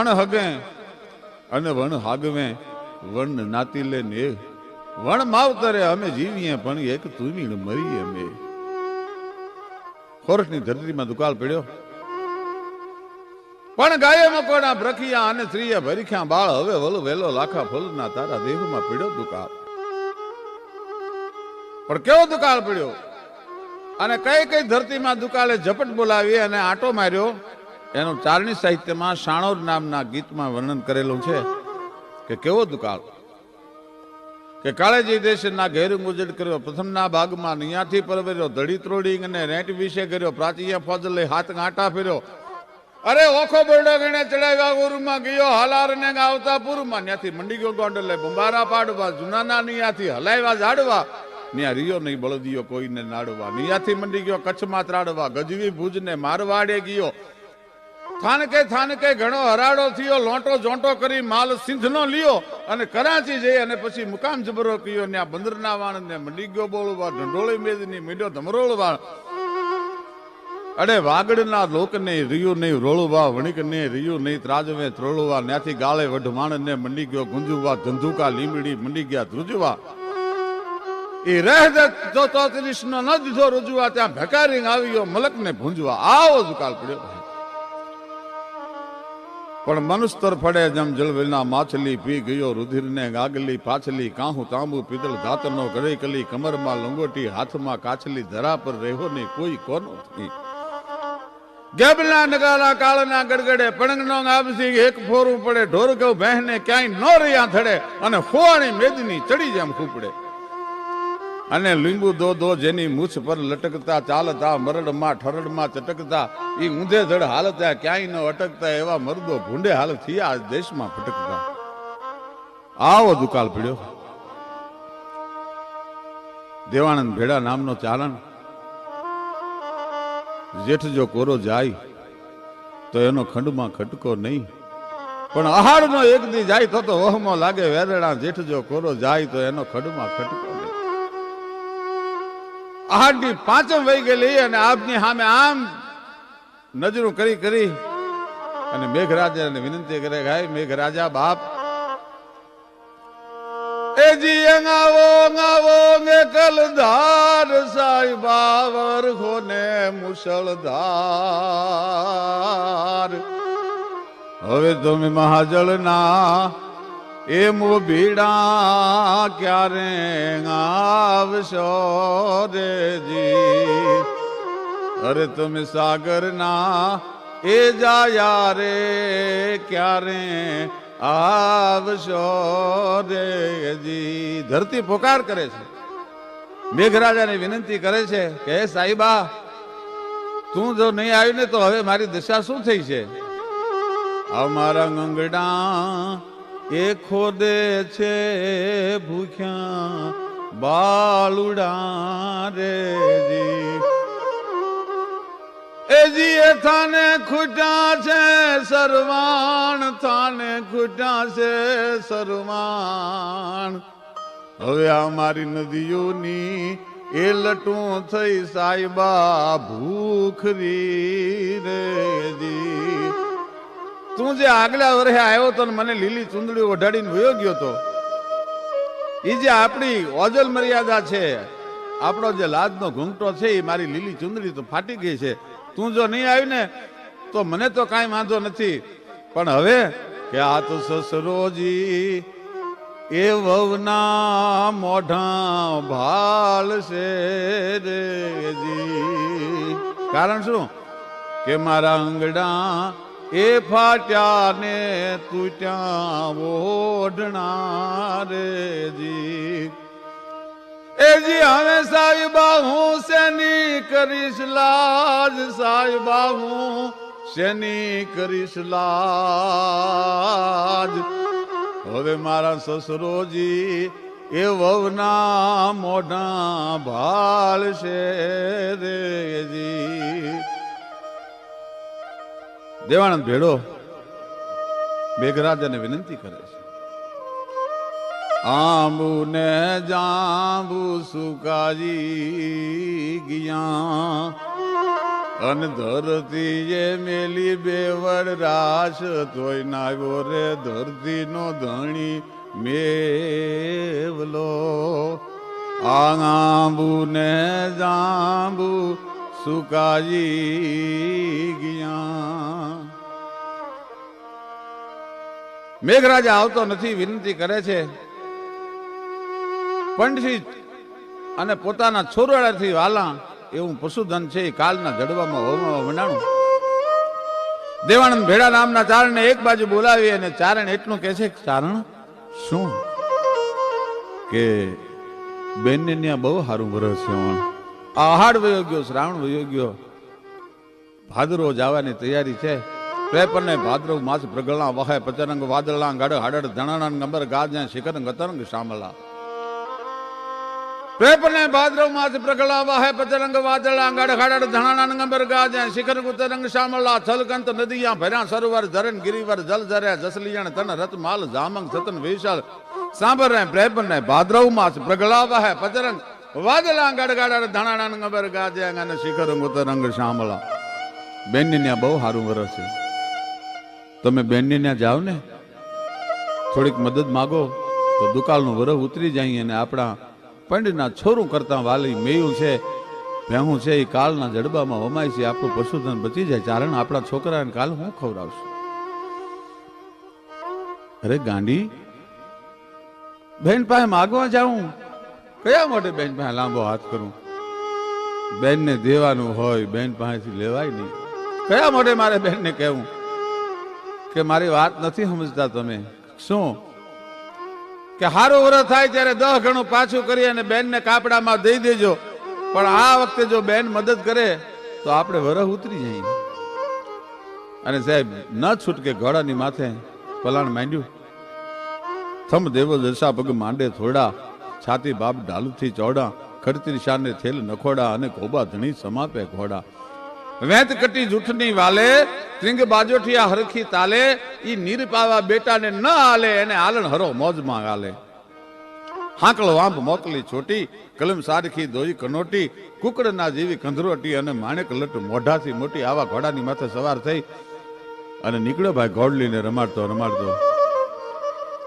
વણ હગે અને વણ હાગવે, વણ નાતી લે ને. વણ માવતરે અમે જીવીએ પણ એક તુમીણ મરીએ અમે. ખોરસની ધરતીમાં દુકાળ પડ્યો. પણ ગાયે મકોડા બ્રખિયા અને સ્ત્રીએ ભરીખ્યા બાળ, હવે વલ વેલો લાખા ફૂલના તારા દેહમાં પડ્યો દુકાળ. પણ કેવો દુકાળ પડ્યો? અને કઈ કઈ ધરતીમાં દુકાળે ઝપટ બોલાવી અને આટો માર્યો? એનું ચારણી સાહિત્યમાં શાણોર નામના ગીતમાં વર્ણન કરેલું છે કે કેવો દુકાળ કે કાળેજી દેશના ઘેરું ગુજર કર્યો, પ્રથમના ભાગમાં નિયાથી પરવર્યો, ધડી ત્રોડી અને રેટ વિશે કર્યો, પ્રાચીય ફજલે હાથ ગાંટા ફેર્યો. અરે ઓખો બોરડો ગણે ચડાવ્યા, ગુરુમાં ગયો, હાલાર ને આવતા પૂરમાં. ત્યાંથી મંડી ગયો ગોંડલે બુંબારા પાડવા, જુનાના નિયાથી હલાવ્યા, ઝાડવા. ન્યા રિયો નહીં બળદિયો કોઈને નાડવા. નિયાથી મંડી ગયો, કચ્છમાં ત્રાડવા, ગજવી ભુજને મારવાડે ગયો. થાનકે થાનકે ઘણો હરાડો થયો, લોટો જોંટો કરી માલ સિંધનો લ્યો અને કરાચી જઈ અને પછી મુકામ જબરો કયો ને આ બંદરના વાણ ને મંડી ગયો બોળવા ઢંઢોળી મેદની મીડ્યો ધમરોળ વાણ અડે વાગડના લોકને રિયું નહીં રોળવા, વણિકને રિયું નહીં ત્રાજવે ત્રોળવા. ન્યાથી ગાળે વઢવાણ ને મંડી ગયો ગુંજુવા, ધંધુકા લીમડી મંડી ગયા ધ્રુજવા. એ રહે તો ચોત્રીસ નો ન દીધો રૂજવા, ત્યાં ભેકારી આવ્યો મલક ને ભૂંજવા. આવો દુકાળ પડ્યો. પણ મનુસ્તર ફળે જેમ જલવેલના માછલી પી ગયો રુધિરને ગાગલી, પાછલી કાહું તાંબુ પીતળ ધાતનો ઘરે કલી કમરમાં લંગોટી હાથમાં કાછલી ધરા પર રહ્યો ને કોઈ કોનો થઈ ગેબલા નગારા કાળના ગડગડે, પણંગનો ગાબસી એક ફોરું પડે ઢોર ગૌ બહેને ક્યાંય ન રહ્યા થડે અને ફોણી મેદની ચડી જેમ ખૂપડે અને લીંબુ દો દો જેની મૂછ પર લટકતા, ચાલતા, મરડમાં, ઠરડમાં ચટકતા એ ઊંધે ધડ હાલતા, ક્યાંય ન અટકતા એવા મરદો ભૂંડે હાલ થયા દેશમાં ફટકતા આવો દુકાળ પીડ્યો. દેવાનંદ ભેડા નામનો ચારણ જેઠ જો કોરો જાય, તો એનો ખંડમાં ખટકો નહીં. પણ અહાડનો એક દી જાય, તો તો વહમો લાગે વેદડા જેઠ જો કોરો જાય, તો એનો ખંડમાં ખટકો નહીં. આહાડની પાંચમ વહી ગયેલી અને આપની સામે આમ નજરો કરી કરી અને મેઘરાજાને વિનંતી કરે ગાય મેઘરાજા બાપ, એ જી આવો અંગાવો મે કલધાર સાહેબા વરખો ને મુસળધાર હવે તમે મહાજળના એ મોભીડા ક્યારે આવશો રેજી અરે તમે સાગરના એ જાયા રે ક્યારે આવશો રેજી ધરતી પોકાર કરે છે. મેઘરાજાને વિનંતી કરે છે કે, હે સાહેબા તું જો નહીં આવ્યું ને તો હવે મારી દશા શું થઈ છે? અમારા ગંગડા એ ખોદે છે ભૂખ્યા બાલુડા રેજી એજી એ થાને ખૂટા છે, સરવાણ થાને ખૂટા છે, સરવાણ. હવે અમારી નદીઓની એ લટું થઈ સાહેબા ભૂખરી તું જે આગલા વર્ષે આવ્યો તો ને મને લીલી ચુંદડી ઓઢાડીને વયો ગયો તો એ જે આપણી ઓજલ મર્યાદા છે, આપણો જે લાજનો ઘૂંઘટો છે એ મારી લીલી ચુંદડી તો ફાટી ગઈ છે. તું જો નહીં આવી ને, તો મને તો કાંઈ વાંધો નથી. પણ હવે કે આ તો સસરોજી, એ વવના મોઢા ભાલ છે રેજી. કારણ શું? કે મારા અંગડા એ ફાટ્યા ને તૂટ્યા ઓઢણા રેજી જી. એજી હવે સાહેબા હું શેની કરીશ લાજ? સાહેબા હું શેની કરીશ લાજ? હવે મારા સસરોજી એ વવના મોઢા છે રેજી દેવાનંદ ભેડો મેઘરાજાને વિનંતી કરે છે. આંબુ ને જાંબુ સુકાજી ગયા. અન ધરતી એ મેલી બેવડ રાસ તોય નાગો રે ધરતી નો ધણી મેવલો. આંબુ ને જાંબુ સુકાજી ગયા. મેઘરાજા આવતો નથી, વિનંતી કરે છે. પંડિત અને પોતાના છોરવાડાથી વાલા એવું પશુધન છે, એ કાલના જડવામાં હોવામાં દેવાનંદ ભેડા નામના ચારણને એક બાજુ બોલાવી અને ચારણ એટલું કહે છે કે ચારણ, શું? કે બેનને ત્યાં બહુ સારું વરસ છે આહાડ વયો ગયો શ્રાવણ વયો ગયો ભાદરો જવાની તૈયારી છે. ત્રેપન ભાદ્રવ માસ પ્રગળના વહે, પચરંગ વાદળના ગાડ હાડડ ધણાના ગંબર ગાજ્યા શિખર ગતરંગ શામલા. ત્રેપન ભાદ્રવ માસ પ્રગળા વહે, પચરંગ વાદળના ગાડ હાડડ ધણાના ગંબર ગાજ્યા શિખર ગુતરંગ શામલા. છલકંત નદીયા ભર્યા, સરોવર ધરણ ગિરિવર જલ જર્યા જસલિયણ તન રત માલ જામંગ સતન વિશાલ. સાંભર ને ત્રેપન ને ભાદ્રવ માસ પ્રગળા વહે, પચરંગ વાદળા ગાડ ગાડ ધણાના ગંબર ગાજ્યા અને શિખર ગુતરંગ શામલા. બેનને બહુ સારું વરસ છે તમે બેનને ત્યાં જાઓ ને. થોડીક મદદ માગો, તો દુકાળનું વરસ ઉતરી જાય અને આપણા પંડના છોરું કરતા વાલી મેયું છે, ભેહું છે, એ કાળના જડબામાં વમાય છે, આપણું પશુધન બચી જાય. ચારણ આપણા છોકરાને કાલ હું ખવડાવશું? અરે ગાંડી, બેન પાસે માગવા જાઉં. કયા માટે બેન પાસે લાંબો હાથ કરું? બેનને દેવાનું હોય, બેન પાસેથી લેવાય નહીં. કયા માટે મારે બેનને કહેવું? કે મારી વાત નથી સમજતા તમે. શું? કે હારું વ્રત થાય ત્યારે દસ ગણું પાછું કરી અને બેનને કાપડામાં દઈ દેજો. પણ આ વખતે જો બેન મદદ કરે, તો આપણે વરહ ઉતરી જઈએ. અને સાહેબ, ન છૂટકે ઘોડાની માથે પલાણ માંડ્યું. થમ દેવો દશા પગ માંડે થોડા, છાતી બાપ ઢાલુથી ચોડા ખડતી શાને થેલ નખોડા અને કોબા ધણી સમાપે ઘોડા. વેત કટી જૂઠની વાલે, ત્રિંગ બાજોઠિયા હરખી તાલે, ઈ નીર પાવા બેટાને ન હાલે એને આલણ હરો મોજમાં હાલે હાંકળ વાંપ મોકલી છોટી, કલમ સારખી દોઈ કનોટી, કુકડના જેવી કંધરોટી અને માણેક લટ મોઢાથી મોટી આવા ઘોડાની માથે સવાર થઈ. અને નીકળ્યો ભાઈ ઘોડલીને રમાડતો રમાડતો.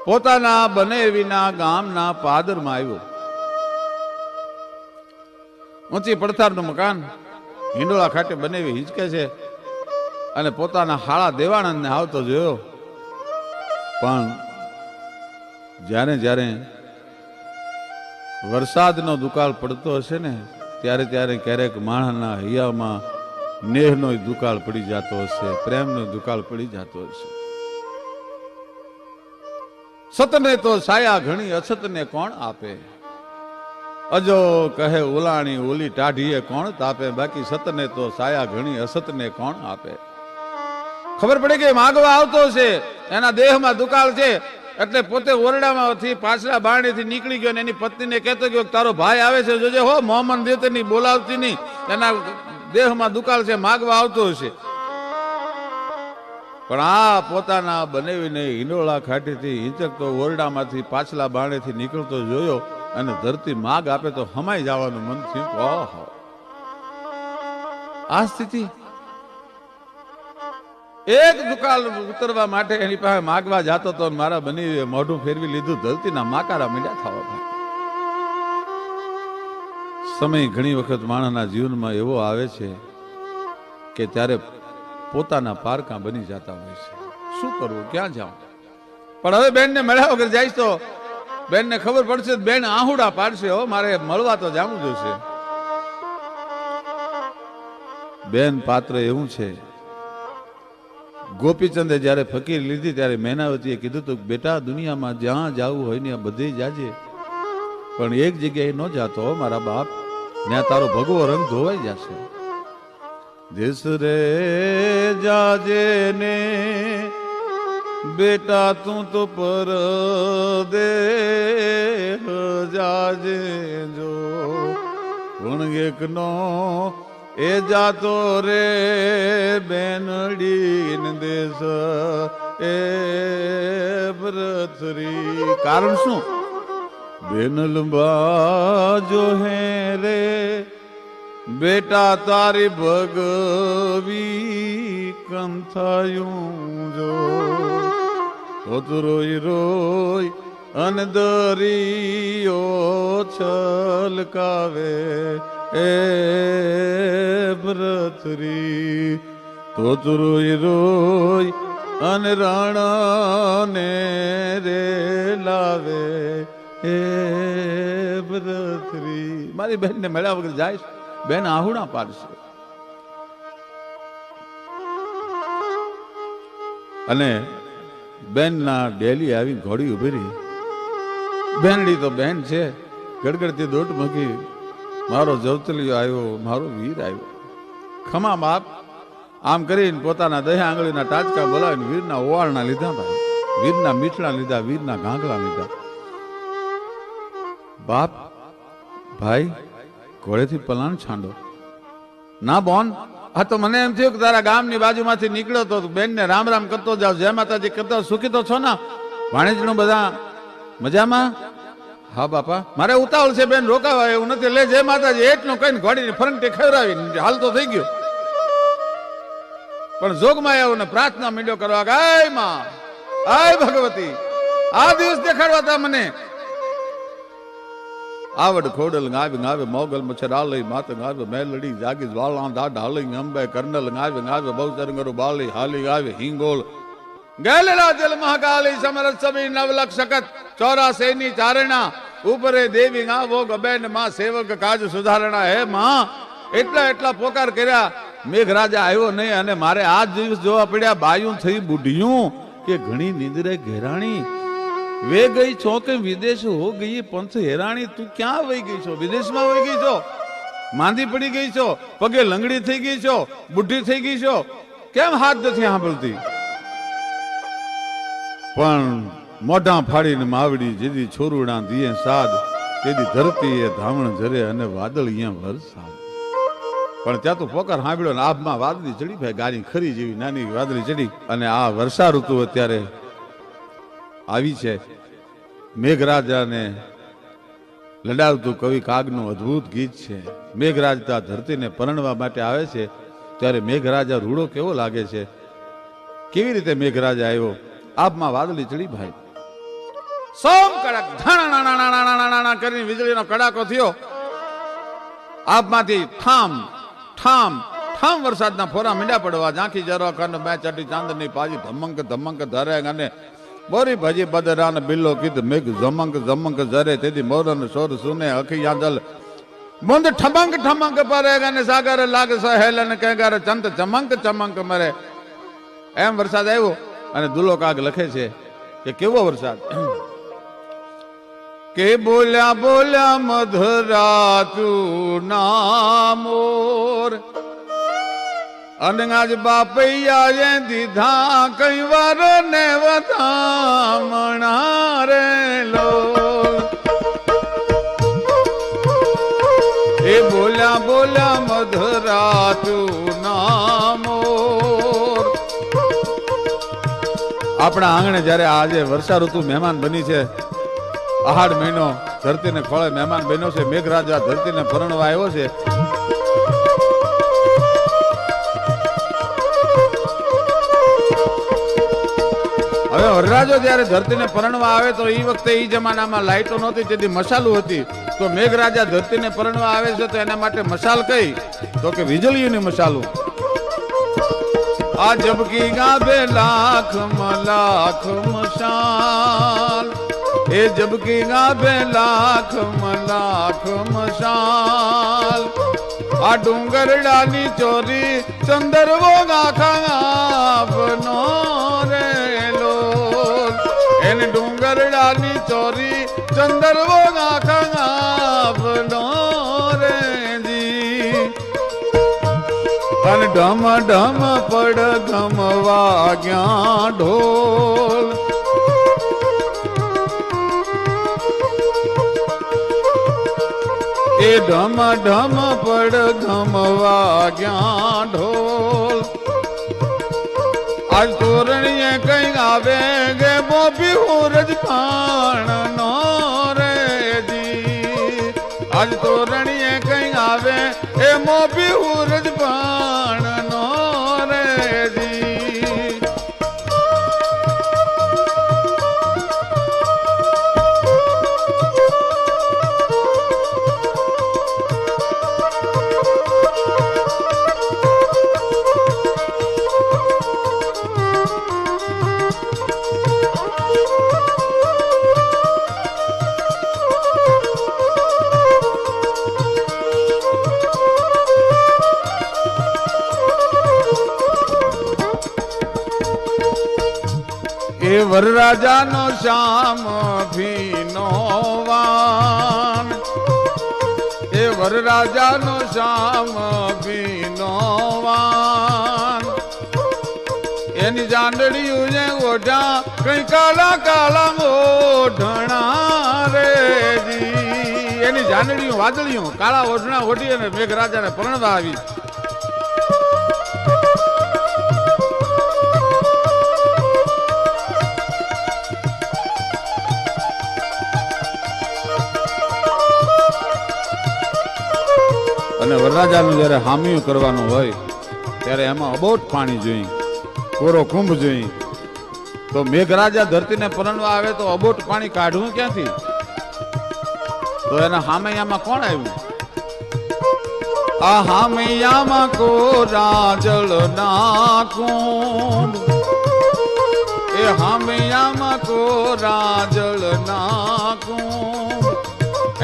પોતાના બને વિના ગામના પાદરમાં આવ્યો. ઊંચી પડથારનું મકાન હિંડોળા ખાટે બનાવી હિંચકે છે. અને પોતાના હાળા દેવાનંદને આવતો જોયો. પણ જ્યારે જ્યારે વરસાદનો દુકાળ પડતો હશે ને, ત્યારે ત્યારે ક્યારેક માણસના હૈયામાં નેહનો દુકાળ પડી જતો હશે, પ્રેમનો દુકાળ પડી જતો હશે. સતને તો સાયા ઘણી, અછતને કોણ આપે? અજો કહે, ઉલાણી ઓલી ટાઢીએ કોણ? તાપે બાકી સતને તો સાયા ઘણી અસતને કોણ આપે? ખબર પડે કે માગવા આવતો છે, એના દેહમાં દુકાળ છે, એટલે પોતે ઓરડામાંથી પાછલા બારણીથી નીકળી ગયો ને એની પત્નીને કહેતો ગયો તારો ભાઈ આવે છે, જોજે હો, મોહમ્મદ દેતની બોલાવતી નહીં. એના દેહમાં દુકાળ છે, માગવા આવતો હશે પણ આ પોતાના બનેવીને હિંડોળા ખાટીથી હિંચકતો ઓરડામાંથી પાછલા બારણીથી નીકળતો જોયો અને ધરતી માગ આપે તો હમાઈ જવાનું મન થયું ઓહો. આ સ્થિતિ એક દુકાળ ઉતરવા માટે એની પાસે માગવા જાતો તો મારા બની મોઢું ફેરવી લીધું, ધરતીના માકારા મીડા થવા સમય ઘણી વખત માણસના જીવનમાં એવો આવે છે કે ત્યારે પોતાના પારકા બની જતા હોય છે. શું કરવું? ક્યાં જાઉં? પણ હવે બેનને મળ્યા વગર જાય તો બેનને ખબર પડશે બેન આહુડા પાડશે હો, મારે મળવા તો જાવું જોશે. બેન પાત્ર એવું છે. ગોપીચંદે જ્યારે ફકીર લીધી ત્યારે મેનાવતીએ કીધું હતું બેટા, દુનિયામાં જ્યાં જવું હોય ને બધે જાજે. પણ એક જગ્યાએ ન જાતો મારા બાપ. ત્યાં તારો ભગવો રંગ ધોવાઈ જશે. રે જાજે ને બેટા, તું તો પર દે જાજે જો. ગુણગેક નો એ જાતો રે બેનડી દેશ. એ વ્રતરી કારણ શું? બેનલબા જો હે રે. બેટા, તારી ભગવી કંથાયું જો. રોઈ રોઈ અન દરિયો છલકાવે એ ભરતરી રોઈ રોઈ અન રાણાને રે લાવે એ ભરતરી મારી બહેનને મળ્યા વગર જાય બેન આહુણા પાડશે. અને બેનના ડેલી આવી ઘોડી ઊભી રહી. બેનડી તો બેન છે. ગડગડતી દોટ મૂકી મારો જવતલિયો આવ્યો, મારો વીર આવ્યો. ખમા બાપ, આમ કરીને પોતાના દહ્યા આંગળીના ટાચકા બોલાવીને વીરના ઓવાળના લીધા ભાઈ. વીરના મીઠડા લીધા, વીરના ગાંગલા લીધા. બાપ, ભાઈ ઘોડેથી પલાણ છાંડો. ના બોન આ તો મને એમ થયું કે તારા ગામની બાજુમાંથી નીકળ્યો તો બેનને રામ રામ કરતો જાવ. જય માતાજી, કરતો સુખી તો છો ને? ભાણેજનું બધા મજામાં? હા, બાપા. મારે ઉતાવળ છે બેન, રોકાવા એવું નથી. લે, જય માતાજી, એટલું કહીને ઘોડીને ફરંટી ખવડાવી હાલ તો થઈ ગયો. પણ જોગમાં આવ્યો ને પ્રાર્થના મીંડો કરવા ગાયમાં, આય ભગવતી, આ દિવસ દેખાડવા તા મને. આવડ ખોડલ ગાવે ગાવે મોગલ મચ્છરાલય માત ગાવે મેલડી જાગી જ્વાળા દા હાલી, અંબે કર્નલ ગાવે ગાવે, બહુચરંગરુ બાલી, હાલી ગાવે હિંગોલ. ગેલેલા જલ મહાકાલી, સમરસ સભી નવલક્ષ શકત ચોરાસી ની ચારણા, ઉપરે દેવી ગા ભોગ બેનમાં સેવક કાજ સુધારણા. હે માં, એટલા એટલા પોકાર કર્યા, મેઘરાજા આવ્યો નહીં અને મારે આ દિવસ જોવા પડ્યા, બાયું થઈ બુઢિયું, કે ઘણી નિંદરે ઘેરાણી વે ગઈ છો કે વિદેશ હો ગઈ પંથ હેરાણી? તું ક્યાં વહી ગઈ છો? વિદેશમાં વહી ગઈ છો? માંદી પડી ગઈ છો? પગે લંગડી થઈ ગઈ છો? બુઢી થઈ ગઈ છો? કેમ હાથ નથી સાંભળતી? પણ મોઢા ફાડીને માવડી જેદી છોરુડા દિયે સાદ, તેદી ધરતી એ ધામણ જરે અને વાદળ અહીંયા વરસાદ. પણ ત્યાં તો પોકાર સાંભળ્યો ને આભમાં વાદળી ચડી ભાઈ ગાડી ખરી જેવી નાની વાદળી ચડી અને આ વર્ષા ઋતુ અત્યારે આવી છે. મેઘરાજાને લડાવતું કવિ કાગનું અદ્ભુત ગીત છે. મેઘરાજ તા ધરતીને પરણવા માટે આવે છે, ત્યારે મેઘરાજા રૂડો કેવો લાગે છે? કેવી રીતે મેઘરાજા આવ્યો? આપમાં વાદળી ચડી ભાઈ. સોમ કડક કરીને વીજળીનો કડાકો થયો. આપમાંથી ઠામ ઠામ ઠામ વરસાદના ફોરા મીંડા પડવા ઝાંખી જરવા કન બે ચડી ચાંદની પાજી, ધમંક ધમંક ધરે અને બોરી ભજી બદરાન બિલ્લો કીધ મેઘ જમંક જમંક જરે. તેથી મોરન સોર સુને અખી યાદલ મુંદ ઠમંગ ઠમંગ પરે અને સાગર લાગ સહેલ કે કહેગાર ચંદ ચમંક ચમંક મરે. એમ વરસાદ આવ્યો અને દુલો કાગ લખે છે કે કેવો વરસાદ? કે બોલ્યા બોલ્યા, મધરાતું નામોર અનગાજ બાપૈયા દીધા કઈ વાર ને વધામણા રે લો. એ બોલ્યા બોલ્યા મધરાતું નામો આપણા આંગણે જ્યારે આજે વર્ષા ઋતુ મહેમાન બની છે આહાડ મહિનો, ધરતીને ખોળે મહેમાન બન્યો છે, મેઘરાજા ધરતીને પરણવા આવ્યો છે હવે હરરાજો જ્યારે ધરતીને પરણવા આવે તો એ વખતે એ જમાનામાં લાઈટો નહોતી તેથી મસાલું હતી. તો મેઘરાજા ધરતીને પરણવા આવે છે તો એના માટે મશાલ કઈ? તો કે વીજળીઓની મસાલું આ જબકી ગાભે લાખ લાખ મશાલ. એ જબકી ગાભે લાખ લાખ મશાલ. આ ડુંગરડાની ચોરી ચંદરવો ગાખા રે એને ડુંગરડાની ચોરી ચંદરવો ગાખનો રે જી અને ઢમ ઢમ પડ ગમ વાગ્યા ઢોલ. એ ઢમ ઢમ પડ ગમ વાગ્યા ઢોલ. આજ તોરણીએ કઈ આવે ગે બોબી હુરજ પાણ નો વરરાજાનો શ્યામ ભીનો વાન. એ વરરાજાનો શ્યામ ભીનો વાન. એની જાંડડિયું જે ઓઢા કઈ કાલા કાલા ઓઢણા રે એની જાંડડિયું વાદળિયું કાળા ઓઢણા ઓઢી અને મેઘરાજાને પરણવા આવી. અને વરરાજાનું જ્યારે હામિયું કરવાનું હોય, ત્યારે એમાં અબોટ પાણી જોઈએ કોરો કુંભ જોઈએ તો મેઘરાજા ધરતીને પરણવા આવે તો અબોટ પાણી કાઢવું ક્યાંથી? તો એના હામૈયામાં કોણ આવ્યું? આ હામૈયામાં કોરા જળ ના એ હામૈયામાં કોરા જળ ના કુંભ.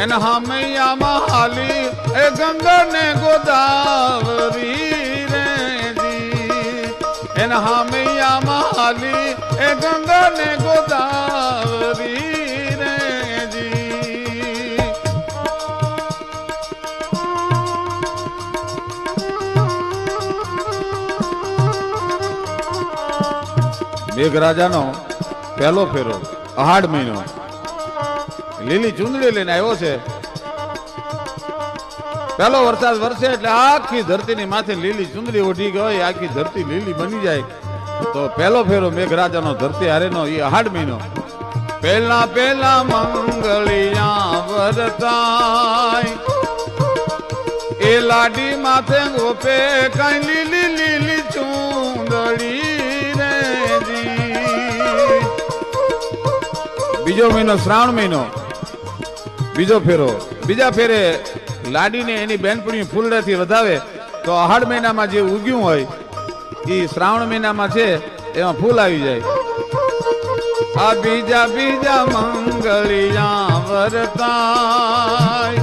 એના હામૈયામાં હાલી એ ગંગા ને ગોદાવરી રે જી એના હામૈયામાં હાલી એ ગંગા ને ગોદાવરી મેઘરાજાનો પહેલો ફેરો, અહાડ મહિનો. લીલી ચૂંદડી લઈને આવ્યો છે. પેલો વરસાદ વરસે એટલે આખી ધરતીની માથે લીલી ચૂંદડી ઉઠી ગઈ, આખી ધરતી લીલી બની જાય. તો પેલો ફેરો મેઘરાજાનો, ધરતી હારેનો એ અહાડ મહિનો પેલા પેલા મંગળિયા વરતાય એ લાડી માથે ગોપે કઈ લીલી લીલી ચૂંદડી બીજો મહિનો શ્રાવણ મહિનો. બીજો ફેરો. બીજા ફેરે લાડીને એની બેનપણી ફૂલડાથી વધાવે તો અહાડ મહિનામાં જે ઉગ્યું હોય એ શ્રાવણ મહિનામાં છે, એમાં ફૂલ આવી જાય. આ બીજા બીજા મંગળિયા વરતાય.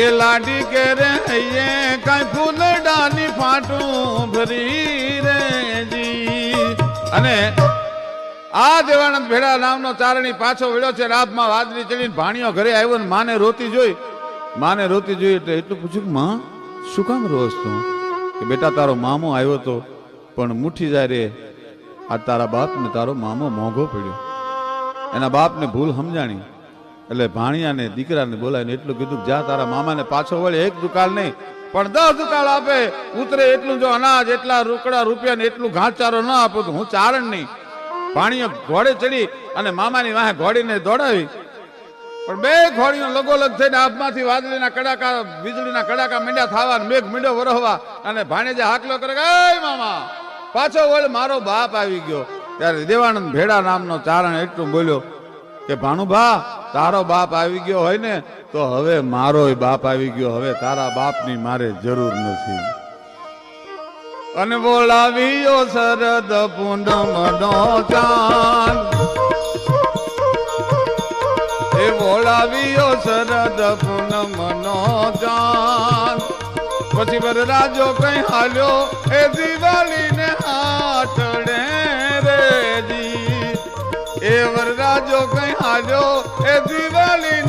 એ લાડી કે રે હૈયે, કઈ ફૂલડાની ફાટું ભરી રેજી. અને આ દેવાનંદ ભેડા નામનો ચારણી પાછો વળ્યો છે, રાતમાં વાદળી ચડીને ભાણિયો ઘરે આવ્યો ને માને રોતી જોઈ. માને રોતી જોઈ એટલે એટલું પૂછ્યું માં, શું કામ રોસ તું કે, બેટા, તારો મામો આવ્યો તો પણ મુઠ્ઠી જાય રે. આ તારા બાપ ને તારો મામો મોંઘો પડ્યો. એના બાપને ભૂલ સમજાણી. એટલે ભાણિયાને દીકરાને બોલાવીને એટલું કીધું જા, તારા મામાને પાછો વળે, એક દુકાળ નહીં, પણ દસ દુકાળ આપે. ઉતરે એટલું જો અનાજ, એટલા રોકડા રૂપિયા ને એટલું ઘાસચારો ન આપો તો હું ચારણ નહીં. ભાણીઓ ઘોડે ચડી અને મામાની વાહે ઘોડીને દોડાવી. પણ બે ઘોડીઓ લગોલગ થઈને હાથમાંથી વાદળીના કડાકા, વીજળીના કડાકા મીંડા થવા મેઘ મીંડો વરહવા અને ભાણેજે હાકલો કરે કે મામા, પાછો વળ મારો બાપ આવી ગયો. ત્યારે દેવાનંદ ભેડા નામનો ચારણ એટલું બોલ્યો કે, ભાણુભા, તારો બાપ આવી ગયો હોય ને, તો હવે મારો બાપ આવી ગયો. હવે તારા બાપની મારે જરૂર નથી. અને બોલાવ્યો શરદ પૂનમ નો ચાંદ. એ બોલાવ્યો શરદ પૂનમ નો ચાંદ. પછી વરરાજો કઈ હાલ્યો, એ દિવાળી ને હાથડે રેજી. એ વરરાજો કઈ હાલ્યો, એ દિવાળી